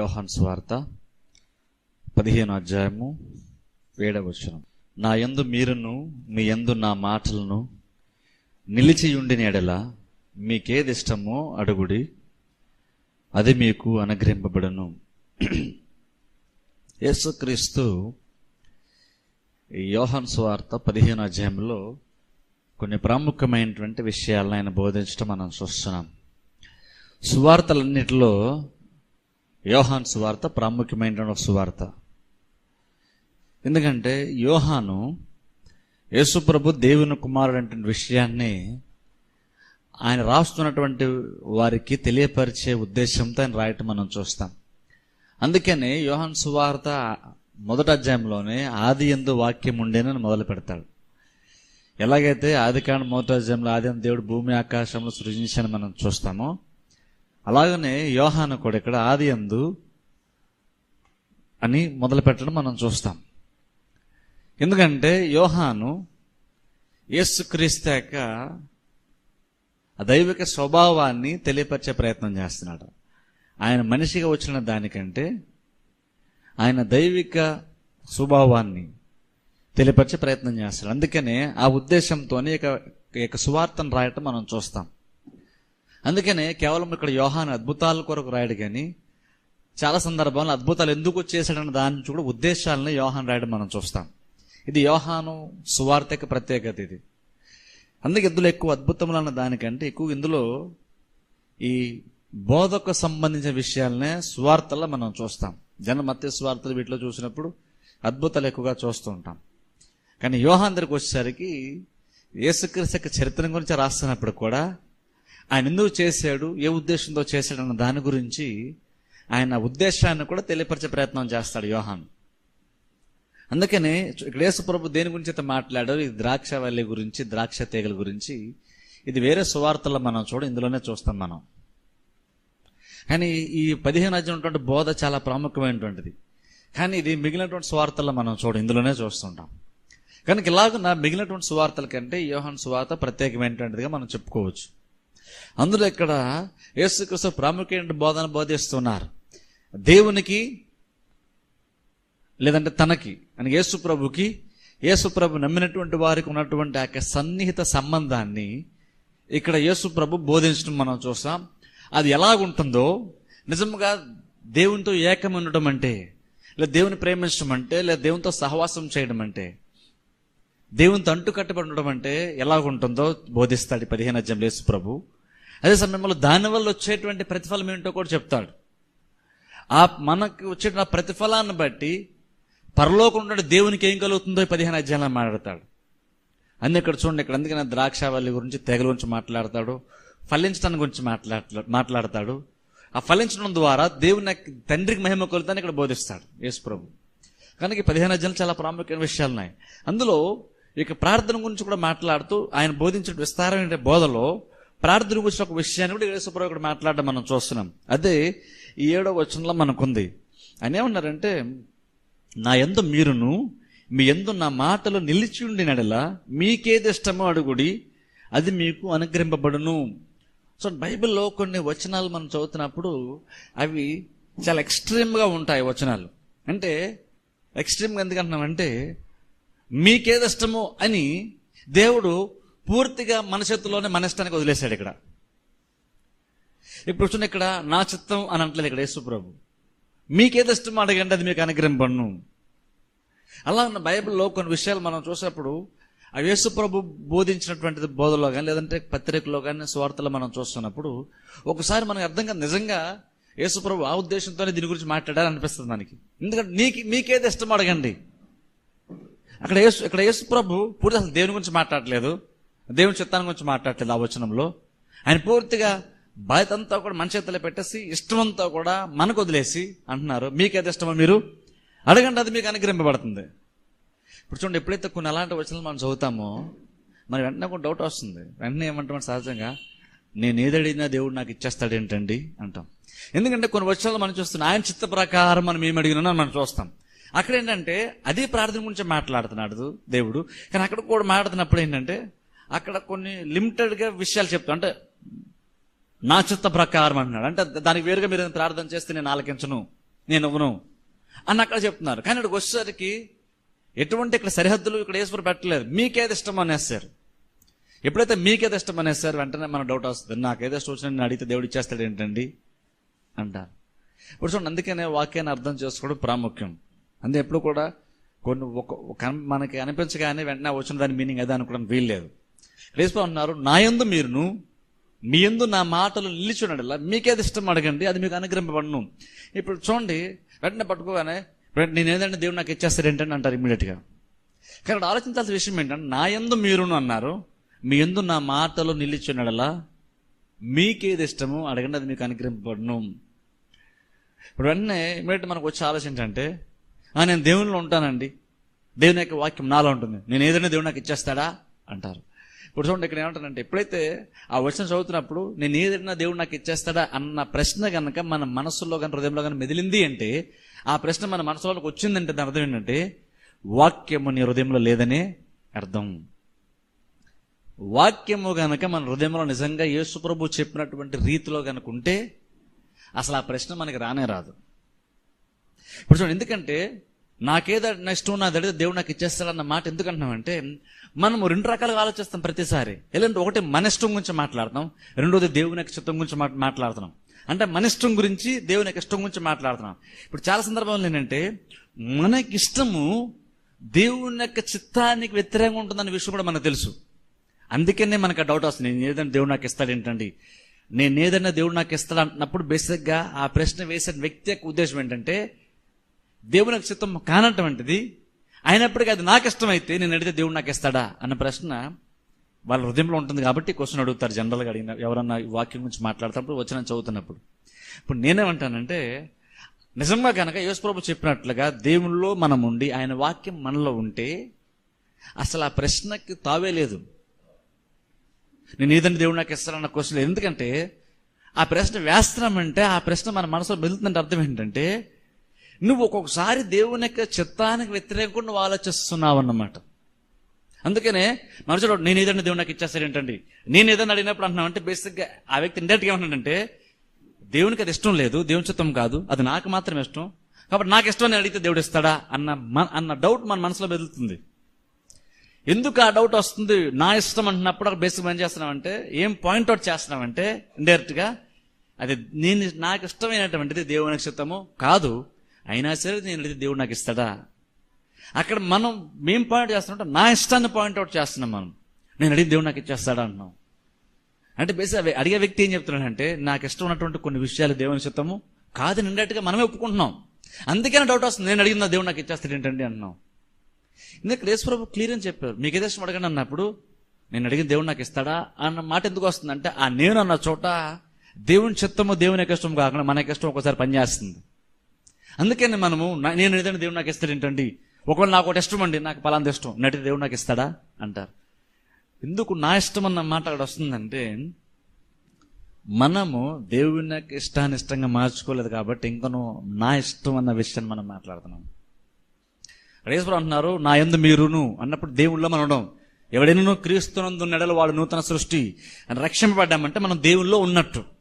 యోహాన్ స్వార్త పదిహేను అధ్యాయము ఏడవ నా యందు మీరును మీ యందు నా మాటలను నిలిచి ఉండిన ఎడల మీకేది ఇష్టమో అడుగుడి అది మీకు అనుగ్రహింపబడను. యేసుక్రీస్తు యోహన్ స్వార్త పదిహేను అధ్యాయంలో కొన్ని ప్రాముఖ్యమైనటువంటి విషయాలను ఆయన బోధించడం మనం చూస్తున్నాం. సువార్తలన్నిటిలో యోహాన్ సువార్త ప్రాముఖ్యమైన సువార్త. ఎందుకంటే యోహాను యేసుప్రభు దేవుని కుమారుడు అంటే విషయాన్ని ఆయన రాస్తున్నటువంటి వారికి తెలియపరిచే ఉద్దేశంతో ఆయన రాయటం మనం చూస్తాం. అందుకని యోహాన్ సువార్త మొదటి అధ్యాయంలోనే ఆది ఎందు వాక్యం ఉండేనని మొదలు పెడతాడు. ఎలాగైతే ఆది కాండ మొదటి అధ్యాయంలో ఆది దేవుడు భూమి ఆకాశంలో సృజించని మనం చూస్తామో అలాగనే యోహాను కూడా ఇక్కడ ఆది అందు అని మొదలు పెట్టడం మనం చూస్తాం. ఎందుకంటే యోహాను యేసుక్రీస్తాక యొక్క ఆ దైవిక స్వభావాన్ని తెలియపరిచే ప్రయత్నం చేస్తున్నాడు. ఆయన మనిషిగా వచ్చిన దానికంటే ఆయన దైవిక స్వభావాన్ని తెలియపరిచే ప్రయత్నం చేస్తున్నాడు. అందుకనే ఆ ఉద్దేశంతోనే ఇక ఇక సువార్తను రాయటం మనం చూస్తాం. అందుకనే కేవలం ఇక్కడ యోహాన్ అద్భుతాల కొరకు రాయడు కానీ చాలా సందర్భాల్లో అద్భుతాలు ఎందుకు చేశాడన్న దాని కూడా ఉద్దేశాలని యోహాన్ రాయడం మనం చూస్తాం. ఇది యోహాను సువార్తక ప్రత్యేకత ఇది. అందుకే ఇందులో ఎక్కువ అద్భుతములు అన్న దానికంటే ఎక్కువ ఇందులో ఈ బోధకు సంబంధించిన విషయాలనే సువార్తల్లో మనం చూస్తాం. జన మత్య సువార్తలు వీటిలో చూసినప్పుడు అద్భుతాలు ఎక్కువగా చూస్తూ ఉంటాం. కానీ యోహాన్ దగ్గరికి వచ్చేసరికి యేసుక్రీస్తు యొక్క చరిత్ర గురించి రాస్తున్నప్పుడు కూడా ఆయన ఎందుకు చేశాడు ఏ ఉద్దేశంతో చేశాడు అన్న దాని గురించి ఆయన ఉద్దేశాన్ని కూడా తెలియపరిచే ప్రయత్నం చేస్తాడు యోహాన్. అందుకనే ఇక్కడ యేసుప్రభు దేని గురించి అయితే మాట్లాడారు ఇది ద్రాక్ష వల్లి గురించి ద్రాక్ష తీగల గురించి ఇది వేరే సువార్తల్లో మనం చూడ ఇందులోనే చూస్తాం మనం. కానీ ఈ పదిహేను అధ్యయనటువంటి బోధ చాలా ప్రాముఖ్యమైనటువంటిది. కానీ ఇది మిగిలినటువంటి సువార్తల్లో మనం చూడ ఇందులోనే చూస్తుంటాం. కనుక ఇలాగున్న మిగిలినటువంటి సువార్తల కంటే యోహాన్ సువార్త ప్రత్యేకమైనటువంటిదిగా మనం చెప్పుకోవచ్చు. అందులో ఇక్కడ యేసుక్రీస్తు ప్రాముఖ్యమైన బోధన బోధిస్తున్నారు. దేవునికి లేదంటే తనకి అని యేసు ప్రభుకి యేసు ప్రభు నమ్మినటువంటి వారికి ఉన్నటువంటి ఆ యొక్క సన్నిహిత సంబంధాన్ని ఇక్కడ యేసు ప్రభు బోధించడం మనం చూస్తాం. అది ఎలాగుంటుందో నిజంగా దేవునితో ఏకం ఉండటం అంటే లేదా దేవుని ప్రేమించడం అంటే లేదా దేవునితో సహవాసం చేయడం అంటే దేవునితో అంటు కట్టబడి ఉండడం అంటే ఎలాగుంటుందో బోధిస్తాడు పదిహేను అధ్యాయం లేసు ప్రభు. అదే సమయంలో దానివల్ల వచ్చేటువంటి ప్రతిఫలం ఏంటో కూడా చెప్తాడు. ఆ మనకు వచ్చేటువంటి ఆ ప్రతిఫలాన్ని బట్టి పరలోకం దేవునికి ఏం కలుగుతుందో పదిహేను అధ్యాయంలో మాట్లాడతాడు. అన్ని ఇక్కడ చూడండి ఇక్కడ అందుకని ద్రాక్షావల్లి గురించి తెగల గురించి మాట్లాడతాడు ఫలించడానికి గురించి మాట్లాడ మాట్లాడతాడు. ఆ ఫలించడం ద్వారా దేవుని తండ్రికి మహిమ కొలుతాన్ని ఇక్కడ బోధిస్తాడు యేసు ప్రభు. కనుక ఈ పదిహేను అధ్యాయులు చాలా ప్రాముఖ్యమైన విషయాలు ఉన్నాయి అందులో ఇక ప్రార్థన గురించి కూడా మాట్లాడుతూ ఆయన బోధించిన విస్తారమైన బోధలో ప్రార్థన గురించి ఒక విషయాన్ని కూడా యేసుప్రభు ఇక్కడ మాట్లాడడం మనం చూస్తున్నాం. అదే ఈ ఏడో వచనంలో మనకుంది. ఆయన ఏమన్నారంటే నా ఎందు మీరును మీ ఎందు నా మాటలు నిలిచి ఉండినడలా మీకేది ఇష్టమో అడుగుడి అది మీకు అనుగ్రహింపబడును. సో బైబిల్లో కొన్ని వచనాలు మనం చదువుతున్నప్పుడు అవి చాలా ఎక్స్ట్రీమ్గా ఉంటాయి వచనాలు. అంటే ఎక్స్ట్రీమ్గా ఎందుకంటున్నామంటే మీకేది ఇష్టమో అని దేవుడు పూర్తిగా మన చేతుల్లోనే మన ఇష్టానికి వదిలేశాడు ఇక్కడ. ఇప్పుడు చూడండి ఇక్కడ నా చిత్తం అని అంటలేదు ఇక్కడ యేసుప్రభు మీకేది ఇష్టం అడగండి అది మీకు అనుగ్రహింపను అలా ఉన్న బైబిల్లో కొన్ని విషయాలు మనం చూసినప్పుడు ఆ యేసుప్రభు బోధించినటువంటిది బోధలో కానీ లేదంటే పత్రికలో కానీ స్వార్థలో మనం చూస్తున్నప్పుడు ఒకసారి మనకు అర్థం కాదు నిజంగా యేసుప్రభు ఆ ఉద్దేశంతోనే దీని గురించి మాట్లాడాలనిపిస్తుంది మనకి. ఎందుకంటే నీకు మీకేది ఇష్టం అడగండి. అక్కడ యేసు ఇక్కడ యేసు ప్రభు పూర్తి అసలు దేవుని గురించి మాట్లాడలేదు. దేవుని చిత్తాన్ని గురించి మాట్లాడలేదు ఆ వచనంలో. ఆయన పూర్తిగా బాధ్యత అంతా కూడా మన చేతిలో పెట్టేసి ఇష్టమంతా కూడా మనకు వదిలేసి అంటున్నారు. మీకేది ఇష్టమో మీరు అడగండి అది మీకు అనుగ్రహింపబడుతుంది. ఇప్పుడు చూడండి ఎప్పుడైతే కొన్ని అలాంటి వచనాలు మనం చదువుతామో మరి వెంటనే ఒక డౌట్ వస్తుంది. వెంటనే ఏమంటాం సహజంగా నేను ఏదడిగినా దేవుడు నాకు ఇచ్చేస్తాడు ఏంటండి అంటాం. ఎందుకంటే కొన్ని వచనాలు మనం చూస్తున్నాం ఆయన చిత్త ప్రకారం మనం ఏమి అడిగినా మనం చూస్తాం. అక్కడ ఏంటంటే అదే ప్రార్థన గురించి మాట్లాడుతున్నాడు దేవుడు. కానీ అక్కడ కూడా మాట్లాడుతున్నప్పుడు ఏంటంటే అక్కడ కొన్ని లిమిటెడ్గా విషయాలు చెప్తా అంటే నా చిత్త ప్రకారం అంటున్నాడు. అంటే దానికి వేరుగా మీరు ప్రార్థన చేస్తే నేను ఆలకించను నేను ఇవ్వను అని అక్కడ చెప్తున్నారు. కానీ అక్కడికి వచ్చేసరికి ఎటువంటి ఇక్కడ సరిహద్దులు ఇక్కడ వేసుకుని పెట్టలేదు. మీకేది ఇష్టం అనేస్తారు ఎప్పుడైతే మీకేది ఇష్టం అనేస్తారు వెంటనే మన డౌట్ వస్తుంది. నాకేదో ఇష్టం వచ్చినా నేను అడిగితే దేవుడు ఇచ్చేస్తాడు ఏంటండి? అంటారు. ఇప్పుడు చూడండి అందుకనే వాక్యాన్ని అర్థం చేసుకోవడం ప్రాముఖ్యం. అంతే ఎప్పుడు కూడా కొన్ని ఒక ఒక- మనకి అనిపించగానే వెంటనే వచ్చిన దాని మీనింగ్ అదే అనుకోవడం వీల్లేదు. రేసు అన్నారు నా యందు మీరును మీ యందు నా మాటలు నిలిచున్నట్లా మీకేది ఇష్టం అడగండి అది మీకు అనుగ్రహింపబడను. ఇప్పుడు చూడండి వెంటనే పట్టుకోగానే నేను ఏదంటే దేవుడు నాకు ఇచ్చేస్తాడు ఏంటని అంటారు ఇమ్మీడియట్గా. కానీ ఆలోచించాల్సిన విషయం ఏంటంటే నా యందు మీరును అన్నారు మీ ఎందు నా మాటలు నిలిచున్నడలా మీకేది ఇష్టము అడగండి అది మీకు అనుగ్రహింపబడను. ఇప్పుడు వెంటనే ఇమీడియట్ మనకు వచ్చే ఆలోచన ఏంటంటే నేను దేవునిలో ఉంటానండి. దేవుని యొక్క వాక్యం నాలో ఉంటుంది. నేను ఏదైనా దేవుడు నాకు ఇచ్చేస్తాడా? అంటారు. ఇప్పుడు చూడండి ఇక్కడ ఏమంటానంటే ఎప్పుడైతే ఆ వచనం చదువుతున్నప్పుడు నేను ఏదైనా దేవుడు నాకు ఇచ్చేస్తాడా అన్న ప్రశ్న కనుక మన మనసులో కానీ హృదయంలో కానీ మెదిలింది అంటే ఆ ప్రశ్న మన మనసులోకి వచ్చిందంటే దాని అర్థం ఏంటంటే వాక్యము నీ హృదయంలో లేదనే అర్థం. వాక్యము గనక మన హృదయంలో నిజంగా యేసుప్రభు చెప్పినటువంటి రీతిలో కనుక ఉంటే అసలు ఆ ప్రశ్న మనకి రానే రాదు. ఇప్పుడు చూడండి ఎందుకంటే నాకేదో ఇష్టం నా దడితే దేవుడు నాకు ఇచ్చేస్తాడన్న మాట ఎందుకంటున్నామంటే మనము రెండు రకాలుగా ఆలోచిస్తాం ప్రతిసారి. ఎలాంటి ఒకటి మన ఇష్టం గురించి మాట్లాడతాం రెండోది దేవుని యొక్క చిత్తం గురించి మాట్లాడుతున్నాం. అంటే మన ఇష్టం గురించి దేవుని యొక్క ఇష్టం గురించి మాట్లాడుతున్నాం. ఇప్పుడు చాలా సందర్భంలో ఏంటంటే మనకి ఇష్టము దేవుని యొక్క చిత్తానికి వ్యతిరేకంగా ఉంటుందన్న విషయం కూడా మనకు తెలుసు. అందుకనే మనకు ఆ డౌట్ వస్తుంది నేను ఏదైనా దేవుడు నాకు ఇస్తాడు ఏంటండి? నేను ఏదైనా దేవుడు నాకు ఇస్తాడు అంటున్నప్పుడు బేసిక్గా ఆ ప్రశ్న వేసిన వ్యక్తి యొక్క ఉద్దేశం ఏంటంటే దేవుని యొక్క చిత్తం కానటువంటిది అయినప్పటికీ అది నాకు ఇష్టమైతే నేను అడిగితే దేవుడు నాకు ఇస్తాడా? అన్న ప్రశ్న వాళ్ళ హృదయంలో ఉంటుంది కాబట్టి క్వశ్చన్ అడుగుతారు జనరల్గా అడిగిన ఎవరన్నా వాక్యం గురించి మాట్లాడుతున్నప్పుడు వచ్చిన చదువుతున్నప్పుడు. ఇప్పుడు నేనేమంటానంటే నిజంగా కనుక యేసుప్రభు చెప్పినట్లుగా దేవుల్లో మనం ఉండి ఆయన వాక్యం మనలో ఉంటే అసలు ఆ ప్రశ్నకి తావే లేదు. నేను ఏదంటే దేవుడు నాకు ఇస్తానన్న క్వశ్చన్ లేదు. ఎందుకంటే ఆ ప్రశ్న వేస్తున్నామంటే ఆ ప్రశ్న మన మనసులో మెదులుతుందంటే అర్థం ఏంటంటే నువ్వు ఒక్కొక్కసారి దేవుని యొక్క చిత్తానికి వ్యతిరేకంగా నువ్వు ఆలోచిస్తున్నావు అన్నమాట అందుకనే మనుషులు నేను ఏదైనా దేవుడు నాకు ఇచ్చేస్తాడు ఏంటండి? నేను ఏదైనా అడిగినప్పుడు అంటున్నామంటే బేసిక్గా ఆ వ్యక్తి ఇండైరెక్ట్గా ఏమంటాడంటే దేవునికి అది ఇష్టం లేదు దేవుని చిత్తం కాదు అది నాకు మాత్రం ఇష్టం కాబట్టి నాకు ఇష్టం అని అడిగితే దేవుడు ఇస్తాడా? అన్న అన్న డౌట్ మన మనసులో మెదులుతుంది. ఎందుకు ఆ డౌట్ వస్తుంది? నా ఇష్టం అంటున్నప్పుడు అక్కడ బేసిక్ ఏం చేస్తున్నామంటే ఏం పాయింట్అవుట్ చేస్తున్నామంటే ఇండైరెక్ట్గా అది నేను నాకు ఇష్టమైనటువంటిది దేవుని చిత్తము కాదు అయినా సరే నేను అడిగితే దేవుడు నాకు ఇస్తాడా? అక్కడ మనం మేము పాయింట్ చేస్తున్నాం నా ఇష్టాన్ని పాయింట్అవుట్ చేస్తున్నాం మనం. నేను అడిగి దేవుడు నాకు ఇచ్చేస్తాడా అంటున్నాం. అంటే బేసిక్ అడిగే వ్యక్తి ఏం చెప్తున్నాడంటే నాకు ఇష్టం ఉన్నటువంటి కొన్ని విషయాలు దేవుని చిత్తము కాదు నిండట్టుగా మనమే ఒప్పుకుంటున్నాం. అందుకనే డౌట్ వస్తుంది. నేను అడిగిన దేవుడు నాకు ఇచ్చేస్తాడు ఏంటండి అంటున్నాం ఇందుకు యేసుప్రభు క్లియర్ అని చెప్పారు. మీకు ఏదో ఇష్టం అడగండి అన్నప్పుడు నేను అడిగిన దేవుడు నాకు ఇస్తాడా అన్న మాట ఎందుకు వస్తుందంటే ఆ నేను అన్న చోట దేవుని చిత్తము దేవుని యొక్క ఇష్టం కాకుండా మన యొక్క ఇష్టం ఒకసారి పనిచేస్తుంది. అందుకని మనము నేను ఏదైనా దేవుడు నాకు ఇస్తాడు ఏంటండి? ఒకవేళ నాకు ఒకటి ఇష్టం అండి నాకు పలాంది ఇష్టం నటి దేవుడు నాకు ఇస్తాడా? అంటారు. ఎందుకు నా ఇష్టం అన్న మాట అక్కడ వస్తుందంటే మనము దేవుని యొక్క ఇష్టాన్ని ఇష్టంగా మార్చుకోలేదు కాబట్టి ఇంకనూ నా ఇష్టం అన్న విషయాన్ని మనం మాట్లాడుతున్నాం. రేశ్వరం అంటున్నారు నా ఎందు మీరును అన్నప్పుడు దేవుళ్ళో మనం ఉండడం ఎవడైనా క్రీస్తునందు నెడలు వాడు నూతన సృష్టి అని రక్షింపబడ్డామంటే మనం దేవుల్లో ఉన్నట్టు.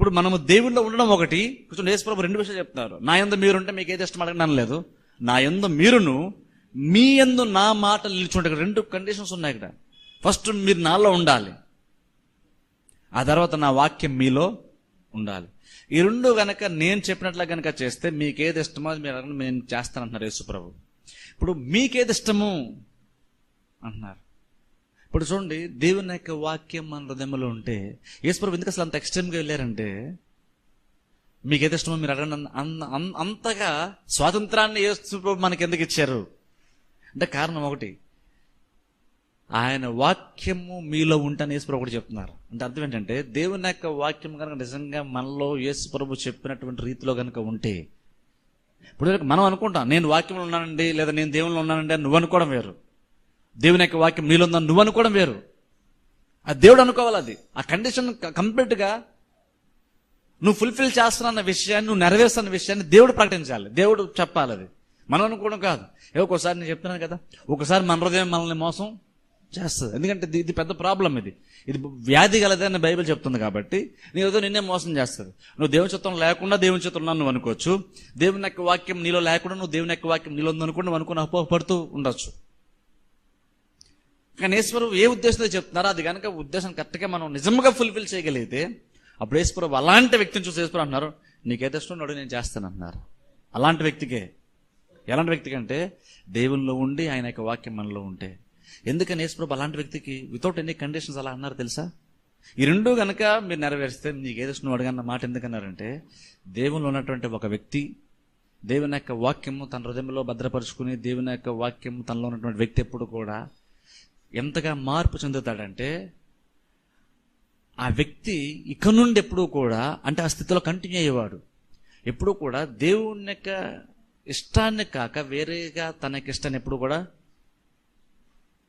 ఇప్పుడు మనము దేవుల్లో ఉండడం ఒకటి. కొంచెం యేసుప్రభు రెండు విషయాలు చెప్తున్నారు. నా ఎందు మీరుంటే మీకు ఏది ఇష్టం అడగడం లేదు నా ఎందు మీరును మీ ఎందు నా మాట నిలిచుంటే ఇక్కడ రెండు కండిషన్స్ ఉన్నాయి ఇక్కడ. ఫస్ట్ మీరు నాలో ఉండాలి. ఆ తర్వాత నా వాక్యం మీలో ఉండాలి. ఈ రెండు గనక నేను చెప్పినట్లు గనక చేస్తే మీకు ఏది ఇష్టమో అది మీరు అడగండి, నేను చేస్తానంటున్నారు యేసుప్రభు ఇప్పుడు మీకేది ఇష్టము? అంటున్నారు. ఇప్పుడు చూడండి దేవుని యొక్క వాక్యం మన హృదయంలో ఉంటే యేసుప్రభు ఎందుకు అసలు అంత ఎక్స్ట్రీమ్గా వెళ్ళారంటే మీకు ఏది ఇష్టమో మీరు అడగండి. అంతగా స్వాతంత్రాన్ని మనకి ఎందుకు ఇచ్చారు? అంటే కారణం ఒకటి ఆయన వాక్యము మీలో ఉంటాను యేసుప్రభు కూడా చెప్తున్నారు. అంటే అర్థం ఏంటంటే దేవుని యొక్క వాక్యం కనుక నిజంగా మనలో యేసు ప్రభు చెప్పినటువంటి రీతిలో కనుక ఉంటే ఇప్పుడు మనం అనుకుంటాం నేను వాక్యంలో ఉన్నానండి లేదా నేను దేవుళ్ళు ఉన్నానండి అని నువ్వు అనుకోవడం వేరు. దేవుని యొక్క వాక్యం నీలో ఉందని నువ్వు అనుకోవడం వేరు. ఆ దేవుడు అనుకోవాలి అది. ఆ కండిషన్ కంప్లీట్గా నువ్వు ఫుల్ఫిల్ చేస్తున్నా అన్న విషయాన్ని నువ్వు నెరవేరుస్తున్న విషయాన్ని దేవుడు ప్రకటించాలి. దేవుడు చెప్పాలి అది. మనం అనుకోవడం కాదు. ఏ ఒక్కోసారి నేను చెప్తున్నాను కదా. ఒకసారి మన హృదయం మనల్ని మోసం చేస్తుంది. ఎందుకంటే ఇది- ఇది పెద్ద ప్రాబ్లం ఇది. ఇది వ్యాధి గలదని బైబిల్ చెప్తుంది కాబట్టి నీ ఏదో నిన్నే మోసం చేస్తుంది. నువ్వు దేవుని చిత్తం లేకుండా దేవుని చిత్తం ఉన్నావు నువ్వు అనుకోవచ్చు. దేవుని యొక్క వాక్యం నీలో లేకుండా నువ్వు దేవుని యొక్క వాక్యం నీలో ఉందనుకుంటే నువ్వు అనుకుని అపోహపడుతూ ఉండొచ్చు. కానీ ఈశ్వరు ఏ ఉద్దేశంతో చెప్తున్నారో అది కనుక ఉద్దేశం కరెక్ట్గా మనం నిజంగా ఫుల్ఫిల్ చేయగలిగితే అప్పుడు ఈశ్వరు అలాంటి వ్యక్తిని చూసి ఈశ్వరు అంటున్నారు నీకైతే ఇష్టం నడు నేను చేస్తాను అన్నారు అలాంటి వ్యక్తికే. ఎలాంటి వ్యక్తికి అంటే దేవుల్లో ఉండి ఆయన యొక్క వాక్యం మనలో ఉంటే. ఎందుకని యేసుప్రభు అలాంటి వ్యక్తికి వితౌట్ ఎనీ కండిషన్స్ అలా అన్నారు తెలుసా? ఈ రెండు కనుక మీరు నెరవేరిస్తే నీకు ఏదో నువ్వు అడగన్న మాట ఎందుకన్నారంటే దేవుల్లో ఉన్నటువంటి ఒక వ్యక్తి దేవుని యొక్క వాక్యము తన హృదయంలో భద్రపరుచుకుని దేవుని యొక్క వాక్యము తనలో ఉన్నటువంటి వ్యక్తి ఎప్పుడు కూడా ఎంతగా మార్పు చెందుతాడంటే ఆ వ్యక్తి ఇక నుండి ఎప్పుడూ కూడా అంటే ఆ స్థితిలో కంటిన్యూ అయ్యేవాడు. ఎప్పుడూ కూడా దేవుని యొక్క ఇష్టాన్ని కాక వేరేగా తనకి ఇష్టాన్ని ఎప్పుడు కూడా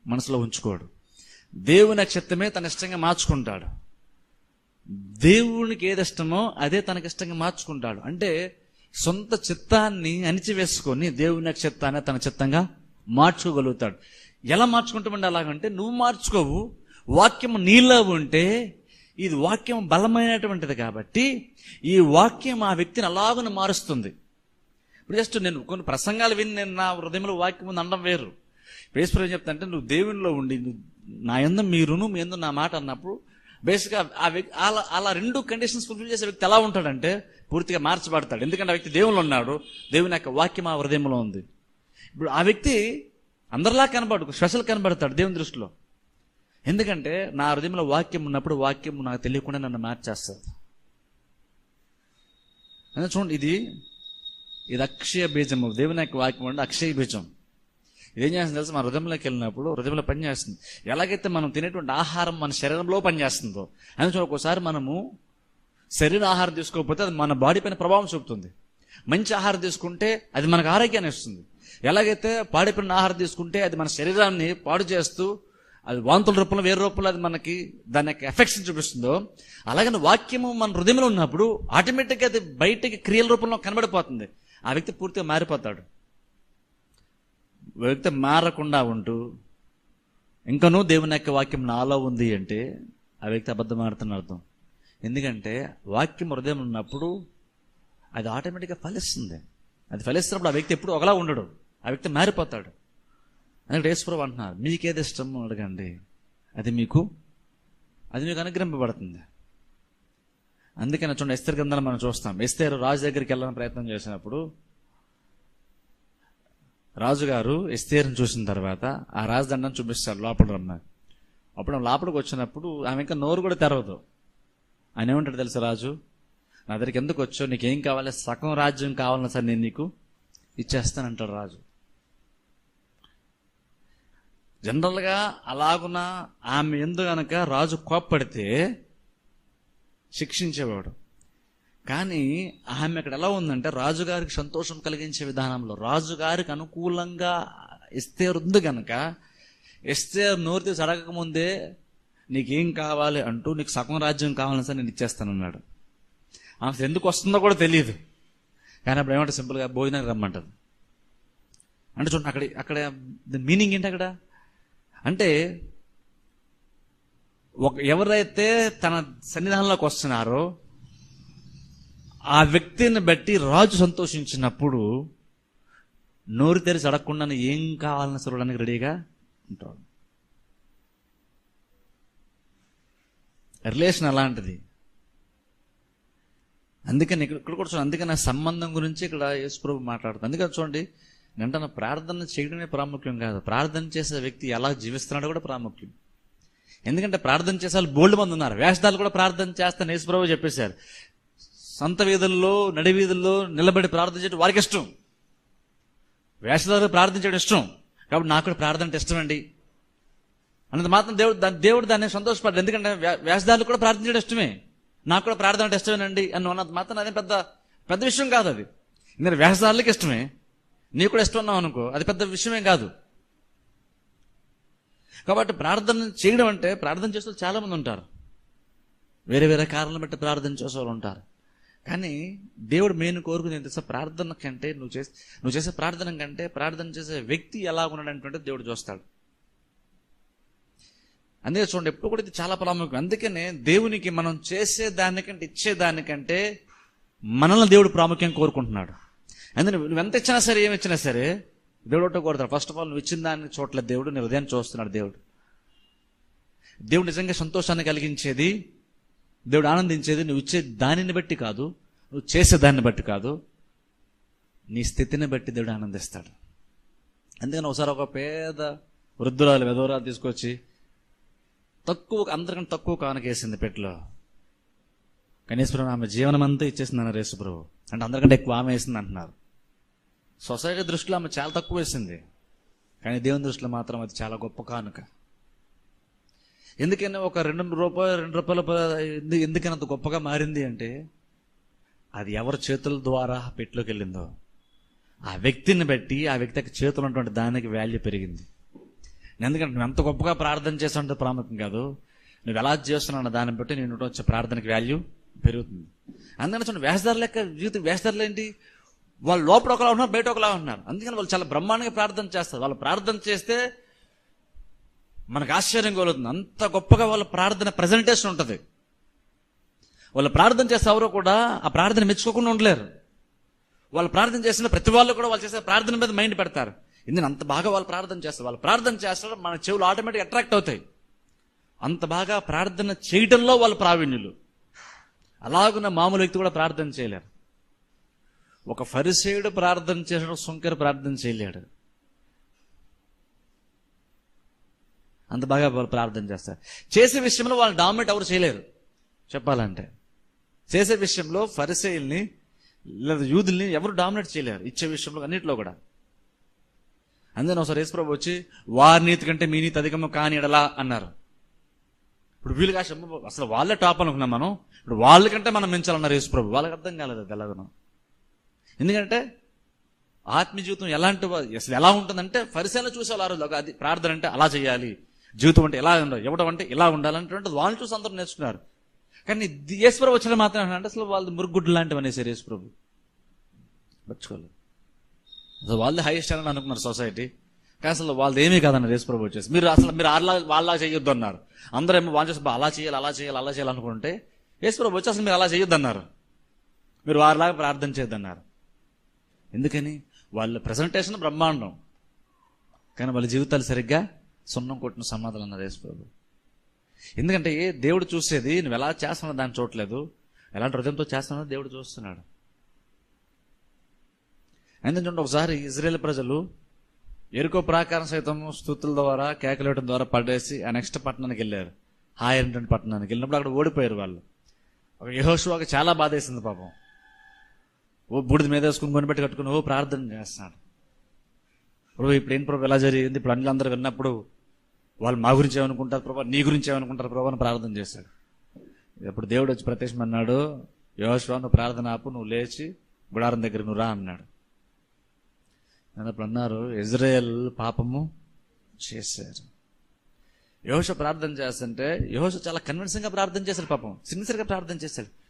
మనసులో ఉంచుకోడు. దేవుని చిత్తమే తన ఇష్టంగా మార్చుకుంటాడు. దేవునికి ఏది ఇష్టమో అదే తనకి ఇష్టంగా మార్చుకుంటాడు. అంటే సొంత చిత్తాన్ని అణిచివేసుకొని దేవుని చిత్తాన్ని తన చిత్తంగా మార్చుకోగలుగుతాడు. ఎలా మార్చుకుంటామండి అలాగంటే నువ్వు మార్చుకోవు వాక్యం నీలో ఉంటే ఇది వాక్యం బలమైనటువంటిది కాబట్టి ఈ వాక్యం ఆ వ్యక్తిని అలాగను మారుస్తుంది. ఇప్పుడు జస్ట్ నేను కొన్ని ప్రసంగాలు విని నేను నా హృదయంలో వాక్యం ఉంది అనడం వేరు పేశ్వరం చెప్తా అంటే నువ్వు దేవునిలో ఉండి నువ్వు నా ఎందు మీరును మీ ఎందు నా మాట అన్నప్పుడు బేసిక్గా ఆ వ్యక్తి అలా అలా రెండు కండిషన్స్ ఫుల్ఫిల్ చేసే వ్యక్తి ఎలా ఉంటాడంటే పూర్తిగా మార్చబడతాడు. ఎందుకంటే ఆ వ్యక్తి దేవుళ్ళు ఉన్నాడు దేవుని యొక్క వాక్యం ఆ హృదయంలో ఉంది. ఇప్పుడు ఆ వ్యక్తి అందరిలా కనబడు స్పెషల్ కనబడతాడు దేవుని దృష్టిలో. ఎందుకంటే నా హృదయంలో వాక్యం ఉన్నప్పుడు వాక్యం నాకు తెలియకుండా నన్ను మార్చేస్తుంది అదే చూడండి ఇది ఇది అక్షయ బీజము. దేవుని యొక్క వాక్యం అంటే అక్షయ బీజం. ఇదేం చేస్తుంది తెలుసు? మన హృదయంలోకి వెళ్ళినప్పుడు హృదయంలో పనిచేస్తుంది ఎలాగైతే మనం తినేటువంటి ఆహారం మన శరీరంలో పనిచేస్తుందో అని ఒక్కోసారి మనము శరీర ఆహారం తీసుకోకపోతే అది మన బాడీ పైన ప్రభావం చూపుతుంది. మంచి ఆహారం తీసుకుంటే అది మనకు ఆరోగ్యాన్ని ఇస్తుంది. ఎలాగైతే పాడిపోయిన ఆహారం తీసుకుంటే అది మన శరీరాన్ని పాడు చేస్తూ అది వాంతుల రూపంలో వేరే రూపంలో అది మనకి దాని యొక్క ఎఫెక్ట్స్ చూపిస్తుందో అలాగని వాక్యము మన హృదయంలో ఉన్నప్పుడు ఆటోమేటిక్గా అది బయటకి క్రియల రూపంలో కనబడిపోతుంది. ఆ వ్యక్తి పూర్తిగా మారిపోతాడు. వ్యక్తి మారకుండా ఉంటూ ఇంకనూ దేవుని యొక్క వాక్యం నాలో ఉంది అంటే ఆ వ్యక్తి అబద్ధం ఆడుతున్న అర్థం. ఎందుకంటే వాక్యం హృదయం ఉన్నప్పుడు అది ఆటోమేటిక్గా ఫలిస్తుంది. అది ఫలిస్తున్నప్పుడు ఆ వ్యక్తి ఎప్పుడు ఒకలా ఉండడు. ఆ వ్యక్తి మారిపోతాడు. అందుకే యేసుప్రభు అంటున్నారు మీకేది ఇష్టం అడగండి. అది మీకు అది మీకు అనుగ్రహింపబడుతుంది. అందుకని చూడండి ఎస్తేర్ గ్రంథాలు మనం చూస్తాం. ఎస్తేరు రాజు దగ్గరికి వెళ్ళాలని ప్రయత్నం చేసినప్పుడు రాజుగారు ఎస్తేరుని చూసిన తర్వాత ఆ రాజదండం చూపిస్తారు లోపల రమ్మని. అప్పుడు లోపలికి వచ్చినప్పుడు ఆమె ఇంకా నోరు కూడా తెరవదు. ఆయన ఏమంటాడు తెలుసు రాజు? నా దగ్గరికి ఎందుకు వచ్చో నీకేం కావాలి? సగం రాజ్యం కావాలన్నా సరే నేను నీకు ఇచ్చేస్తానంటాడు రాజు. జనరల్గా అలాగున ఆమె ఎందు గనక రాజు కోప్పడితే శిక్షించేవాడు. కానీ ఆమె అక్కడ ఎలా ఉందంటే రాజుగారికి సంతోషం కలిగించే విధానంలో రాజుగారికి అనుకూలంగా ఇస్తే ఉంది గనక ఇస్తే నోరు తీసి అడగక ముందే నీకేం కావాలి అంటూ నీకు సగం రాజ్యం కావాలని సరే నేను ఇచ్చేస్తానన్నాడు. ఆమె ఎందుకు వస్తుందో కూడా తెలియదు. కానీ అప్పుడు ఏమంటే సింపుల్గా భోజనానికి రమ్మంటది. అంటే చూడండి అక్కడ అక్కడ మీనింగ్ ఏంటి అక్కడ? అంటే ఒక ఎవరైతే తన సన్నిధానంలోకి వస్తున్నారో ఆ వ్యక్తిని బట్టి రాజు సంతోషించినప్పుడు నోరు తెరిచి అడగకుండా ఏం కావాలని చూడడానికి రెడీగా ఉంటాడు. రిలేషన్ అలాంటిది. అందుకని ఇక్కడ ఇక్కడ కూడా చూడండి అందుకని ఆ సంబంధం గురించి ఇక్కడ యేసుప్రభు మాట్లాడుతుంది అందుకని చూడండి వెంటనే ప్రార్థన చేయడమే ప్రాముఖ్యం కాదు. ప్రార్థన చేసే వ్యక్తి ఎలా జీవిస్తున్నాడో కూడా ప్రాముఖ్యం. ఎందుకంటే ప్రార్థన చేసే వాళ్ళు బోల్డ్ మంది ఉన్నారు. వేషధాలు కూడా ప్రార్థన చేస్తాను యేసుప్రభు చెప్పేశారు. సంత వీధుల్లో నడి వీధుల్లో నిలబడి ప్రార్థన చేయడం వారికి ఇష్టం. వేషధాలు ప్రార్థించడం ఇష్టం. కాబట్టి నాకు కూడా ప్రార్థన అంటే ఇష్టం అండి. అన్నది మాత్రం దేవుడు దాని దేవుడు దాన్ని సంతోషపడ్డాడు ఎందుకంటే వే- వేషధాలు కూడా ప్రార్థించడం ఇష్టమే. నాకు కూడా ప్రార్థన అంటే ఇష్టమేనండి అని అన్నది మాత్రం అదే పెద్ద పెద్ద విషయం కాదు అది. నేను వేషధారులకి ఇష్టమే. నీకు కూడా ఇష్టం ఉన్నావు అనుకో. అది పెద్ద విషయమే కాదు. కాబట్టి ప్రార్థన చేయడం అంటే ప్రార్థన చేసే వాళ్ళు చాలా మంది ఉంటారు. వేరే వేరే కారణాలను బట్టి ప్రార్థన చేసే వాళ్ళు ఉంటారు. కానీ దేవుడు మెయిన్ కోరుకునేది ఏంటి తెలుసా? ప్రార్థన కంటే నువ్వు చేసే నువ్వు చేసే ప్రార్థన కంటే ప్రార్థన చేసే వ్యక్తి ఎలా ఉన్నాడంటే దేవుడు చూస్తాడు. అందుకే చూడండి ఎప్పుడు కూడా ఇది చాలా ప్రాముఖ్యం. అందుకనే దేవునికి మనం చేసే దానికంటే ఇచ్చే దానికంటే మనల్ని దేవుడు ప్రాముఖ్యం కోరుకుంటున్నాడు. అందుకని నువ్వు ఎంత ఇచ్చినా సరే ఏమి ఇచ్చినా సరే దేవుడు ఒకటో ఫస్ట్ ఆఫ్ ఆల్ నువ్వు ఇచ్చిన దాన్ని చోట్ల దేవుడు నీ హృదయాన్ని చూస్తున్నాడు దేవుడు. దేవుడు నిజంగా సంతోషాన్ని కలిగించేది దేవుడు ఆనందించేది నువ్వు ఇచ్చే దానిని బట్టి కాదు నువ్వు చేసే దాన్ని బట్టి కాదు నీ స్థితిని బట్టి దేవుడు ఆనందిస్తాడు. అందుకని ఒకసారి ఒక పేద వృద్ధురాలు వెధవరాలు తీసుకొచ్చి తక్కువ అందరికంటే తక్కువ కానకేసింది పెట్టులో. కనీసపురం ఆమె జీవనం అంతా ఇచ్చేసింది అన్నారు యేసుప్రభు. అంటే అందరికంటే ఎక్కువ ఆమె వేసింది అంటున్నారు. సొసైటీ దృష్టిలో ఆమె చాలా తక్కువ వేసింది. కానీ దేవుని దృష్టిలో మాత్రం అది చాలా గొప్ప కానుక. ఎందుకైనా ఒక రెండు రూపాయలు రెండు రూపాయల ఎందుకని అంత గొప్పగా మారింది అంటే అది ఎవరి చేతుల ద్వారా పెట్టులోకి వెళ్ళిందో ఆ వ్యక్తిని బట్టి ఆ వ్యక్తికి చేతులు ఉన్నటువంటి దానికి వాల్యూ పెరిగింది. ఎందుకంటే నువ్వు ఎంత గొప్పగా ప్రార్థన చేస్తుంటే ప్రాముఖ్యం కాదు. నువ్వు ఎలా చేస్తున్నావు దాన్ని బట్టి నేను వచ్చే ప్రార్థనకి వాల్యూ పెరుగుతుంది. అందుకని చూడండి వేషధార లెక్క జీవితం వేషధారులు ఏంటి? వాళ్ళు లోపల ఒకలా ఉన్నారు బయట ఒకలా ఉన్నారు. అందుకని వాళ్ళు చాలా బ్రహ్మాండంగా ప్రార్థన చేస్తారు. వాళ్ళు ప్రార్థన చేస్తే మనకు ఆశ్చర్యం కలుగుతుంది. అంత గొప్పగా వాళ్ళ ప్రార్థన ప్రజెంటేషన్ ఉంటుంది. వాళ్ళు ప్రార్థన చేస్తే ఎవరో కూడా ఆ ప్రార్థన మెచ్చుకోకుండా ఉండలేరు. వాళ్ళు ప్రార్థన చేసిన ప్రతి వాళ్ళు కూడా వాళ్ళు చేసే ప్రార్థన మీద మైండ్ పెడతారు. ఎందుకంటే అంత బాగా వాళ్ళు ప్రార్థన చేస్తారు? వాళ్ళు ప్రార్థన చేస్తారు మన చెవులు ఆటోమేటిక్ అట్రాక్ట్ అవుతాయి. అంత బాగా ప్రార్థన చేయడంలో వాళ్ళు ప్రావీణ్యులు. అలాగున్న మామూలు వ్యక్తి కూడా ప్రార్థన చేయలేరు. ఒక ఫరిసేయుడు ప్రార్థన చేసిన సుంకర ప్రార్థన చేయలేడు. అంత బాగా ప్రార్థన చేస్తారు. చేసే విషయంలో వాళ్ళు డామినేట్ ఎవరు చేయలేరు. చెప్పాలంటే. చేసే విషయంలో ఫరిసేయుల్ని లేదా యూదుల్ని ఎవరు డామినేట్ చేయలేరు. ఇచ్చే విషయంలో అన్నింటిలో కూడా. అందుకని ఒకసారి యేసుప్రభు వచ్చి వారి నీతి కంటే మీ నీతి అధికము కాని ఎడలా అన్నారు. ఇప్పుడు వీళ్ళు కాశ అసలు వాళ్ళే టాప్ అనుకున్నాం మనం. ఇప్పుడు వాళ్ళకంటే మనం మించాలన్నారు యేసుప్రభు. వాళ్ళకి అర్థం కాలేదు అది ఎలాగనో. ఎందుకంటే ఆత్మీయ జీవితం ఎలాంటి అసలు ఎలా ఉంటుందంటే పరిశీలన చూసేవాళ్ళు ఆ రోజు. అది ప్రార్థన అంటే అలా చేయాలి. జీవితం అంటే ఎలా ఉండాలి. ఇవ్వడం అంటే ఇలా ఉండాలంటే వాళ్ళు చూసి అందరూ నేర్చుకున్నారు. కానీ యేసుప్రభు వచ్చిన మాత్రం అంటే అసలు వాళ్ళు మురుగుడ్డు లాంటివి అనేసారు యేసుప్రభు. మర్చుకోలేదు అసలు వాళ్ళే హైయెస్ట్ అని అనుకున్నారు సొసైటీ కానీ అసలు వాళ్ళది ఏమీ కాదన్నారు యేసుప్రభు వచ్చేసి. మీరు అసలు మీరు అలా వాళ్ళలా చేయొద్దు అన్నారు. అందరూ ఏమో వాళ్ళు చేసి అలా చేయాలి అలా చేయాలి అలా చేయాలనుకుంటే యేసుప్రభు వచ్చి అసలు మీరు అలా చేయొద్దు అన్నారు మీరు వారిలాగా ప్రార్థన చేయొద్దన్నారు. ఎందుకని? వాళ్ళ ప్రజెంటేషన్ బ్రహ్మాండం. కానీ వాళ్ళ జీవితాలు సరిగ్గా సున్నం కొట్టిన సమాధానం అన్నారు యేసుప్రభు ఎందుకంటే ఏ దేవుడు చూసేది నువ్వు ఎలా చేస్తున్నా దాన్ని చూడలేదు ఎలాంటి హృదయంతో చేస్తున్నా దేవుడు చూస్తున్నాడు. ఎందుకంటే ఒకసారి ఇజ్రాయేల్ ప్రజలు ఎరుకో ప్రాకారం సైతం స్థుతుల ద్వారా కేకలేయడం ద్వారా పడేసి ఆ నెక్స్ట్ పట్టణానికి వెళ్ళారు. హాయ్ పట్టణానికి వెళ్ళినప్పుడు అక్కడ ఓడిపోయారు వాళ్ళు. ఒక యహోషువాకి చాలా బాధేసింది పాపం. ఓ బూడిద మీద వేసుకుని కొనిపెట్టి కట్టుకుని ఓ ప్రార్థన చేస్తున్నాడు ప్రభు ఇప్పుడు ఏం ప్రభు ఎలా జరిగింది? ఇప్పుడు అన్ని అందరూ విన్నప్పుడు వాళ్ళు మా గురించి ఏమనుకుంటారు ప్రభా? నీ గురించి ఏమనుకుంటారు ప్రభు? అని ప్రార్థన చేశాడు ఇప్పుడు దేవుడు వచ్చి ప్రత్యక్షం అన్నాడు యోశ్వ నువ్వు ప్రార్థన ఆపు నువ్వు లేచి గుడారం దగ్గర నువ్వు రా అన్నాడు. అప్పుడు అన్నారు ఇజ్రాయెల్ పాపము చేశారు. యోష ప్రార్థన చేస్తుంటే యోష చాలా కన్విన్సింగ్గా ప్రార్థన చేశాడు పాపం. సిన్సియర్గా ప్రార్థన చేశాడు.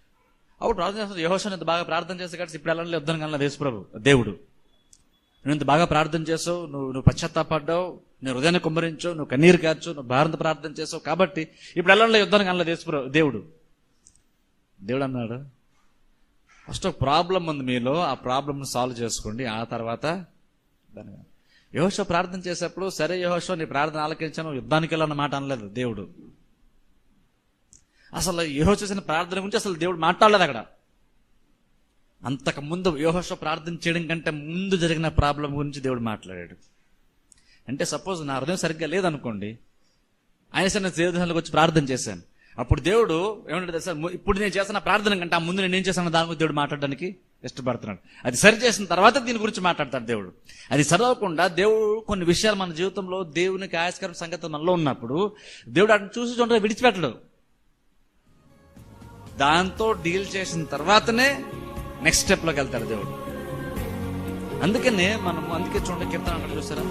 అప్పుడు ప్రార్థన చేస్తాడు. యహోషన్ ఇంత బాగా ప్రార్థన చేస్తాడు కాబట్టి ఇప్పుడు ఎలా వద్దని కన్నా దేశప్రభు దేవుడు. నువ్వు ఇంత బాగా ప్రార్థన చేసావు నువ్వు నువ్వు పశ్చాత్తాపడ్డావు నువ్వు హృదయాన్ని కుమ్మరించావు నువ్వు కన్నీరు కాచు నువ్వు భారత ప్రార్థన చేసావు కాబట్టి ఇప్పుడు ఎలా యుద్ధానికి కన్నా దేశప్రభు దేవుడు. దేవుడు అన్నాడు ఫస్ట్ ఒక ప్రాబ్లం ఉంది మీలో ఆ ప్రాబ్లమ్ని సాల్వ్ చేసుకోండి ఆ తర్వాత దాని యహోష ప్రార్థన చేసేప్పుడు సరే యహోషో నీ ప్రార్థన ఆలకించాను యుద్ధానికి వెళ్ళన్న మాట అనలేదు దేవుడు. అసలు యోహో చేసిన ప్రార్థన గురించి అసలు దేవుడు మాట్లాడలేదు అక్కడ. అంతకు ముందు యోహోష ప్రార్థన చేయడం కంటే ముందు జరిగిన ప్రాబ్లం గురించి దేవుడు మాట్లాడాడు. అంటే సపోజ్ నా హృదయం సరిగ్గా లేదనుకోండి ఆయన సరే నేను దేవుడికి వచ్చి ప్రార్థన చేశాను. అప్పుడు దేవుడు ఏమంటాడు సార్ ఇప్పుడు నేను చేసిన ప్రార్థన కంటే ఆ ముందు నేను ఏం చేశాను దాని గురించి దేవుడు మాట్లాడడానికి ఇష్టపడుతున్నాడు. అది సరి చేసిన తర్వాత దీని గురించి మాట్లాడతాడు దేవుడు. అది సరవకుండా దేవుడు కొన్ని విషయాలు మన జీవితంలో దేవునికి ఆయాస్కరం సంగతి మనలో ఉన్నప్పుడు దేవుడు అటు చూసి చూడగా విడిచిపెట్టడు. దాంతో డీల్ చేసిన తర్వాతనే నెక్స్ట్ స్టెప్లోకి వెళ్తాడు దేవుడు. అందుకనే మనం అందుకే చూడండి కీర్తన అక్కడ చూసారా?